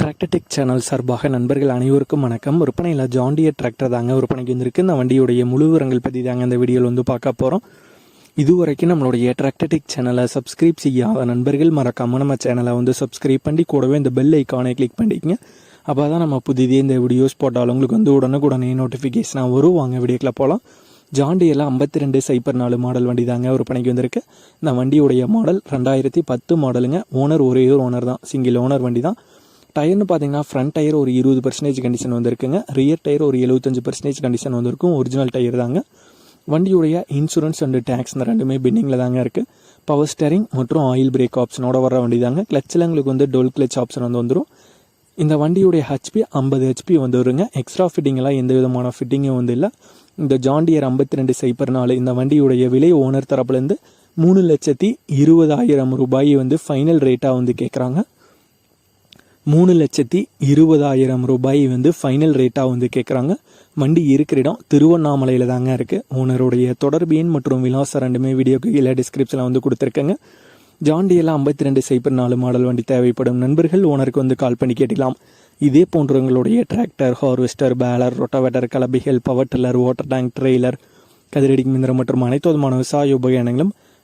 Tractor Tech channel சார்பாக நண்பர்கள் அனைவருக்கும் வணக்கம். விற்பனையில் ஜாண்டியர் டிராக்டர் தாங்க விற்பனைக்கு வந்திருக்கு. இந்த வண்டியுடைய முழு விவரங்கள் பற்றி தாங்க இந்த வீடியோவில் வந்து பார்க்க போகிறோம் இதுவரைக்கும் நம்மளுடைய டிராக்டர்டெக் சேனலை சப்ஸ்கிரைப் செய்யாத நண்பர்கள் மறக்காமல் நம்ம சேனலை வந்து சப்ஸ்கிரைப் பண்ணி கூடவே இந்த பெல் ஐக்கானை கிளிக் பண்ணிக்கங்க. அப்போ தான் நம்ம புதிதே இந்த வீடியோஸ் போட்டாலும் உங்களுக்கு வந்து உடனுக்குடனே நோட்டிஃபிகேஷனாக வரும். வாங்க வீடியோக்கில் போகலாம் ஜாண்டியில் ஐம்பத்தி ரெண்டு சைப்பர் நாலு மாடல் வண்டி தாங்க விற்பனைக்கு வந்திருக்கு. இந்த வண்டியுடைய மாடல் ரெண்டாயிரத்தி பத்து மாடலுங்க ஓனர் ஒரே ஒரு ஓனர் தான். சிங்கிள் ஓனர் வண்டி தான். டயர்னு பார்த்தீங்கன்னா ஃப்ரண்ட் டயர் ஒரு இருபது பர்சன்டேஜ் கண்டிஷன் வந்திருக்குங்க. ரியர் டயர் ஒரு எழுபத்தஞ்சு பர்சன்டேஜ் கண்டிஷன் வந்திருக்கும். ஒரிஜினல் டயர் தாங்க. வண்டியுடைய இன்சூரன்ஸ் அண்டு டேக்ஸ் இந்த ரெண்டுமே பெண்டிங்கில் தாங்க இருக்குது பவர் ஸ்டேரிங் மற்றும் ஆயில் பிரேக் ஆப்ஷனோட வர வண்டி தாங்க. கிளச்சில் உங்களுக்கு வந்து டோல் கிளச் ஆப்ஷன் வந்து வந்துடும் இந்த வண்டியுடைய ஹெச்பி ஐம்பது ஹெச்பி வந்து வருங்க. எக்ஸ்ட்ரா ஃபிட்டிங்கெல்லாம் எந்த விதமான ஃபிட்டிங்கும் வந்து இல்லை. இந்த ஜாண்டியர் ஐம்பத்தி ரெண்டு சைப்பர் நாலு இந்த வண்டியுடைய விலை ஓனர் தரப்புலேருந்து மூணு லட்சத்தி இருபதாயிரம் ரூபாய் வந்து ஃபைனல் ரேட்டாக வந்து கேட்குறாங்க மூணு லட்சத்தி இருபதாயிரம் ரூபாய் வந்து ஃபைனல் ரேட்டாக வந்து கேட்குறாங்க வண்டி இருக்கிற இடம் திருவண்ணாமலையில் தாங்க இருக்குது ஓனருடைய தொடர்பு எண் மற்றும் விலாசம் ரெண்டுமே வீடியோக்கு கீழே டிஸ்கிரிப்ஷனில் வந்து கொடுத்துருக்கேங்க. ஜாண்டியெல்லாம் ஐம்பத்தி ரெண்டு சைப்பர் நாலு மாடல் வண்டி தேவைப்படும். நண்பர்கள் ஓனருக்கு வந்து கால் பண்ணி கேட்டுக்கலாம். இதே போன்றவங்களுடைய tractor harvester baler rotavator கலபிகள் power tiller water tank trailer கதிரடி மிந்திரம் மற்றும் அனைத்து விதமான விவசாய உபகரணங்களும்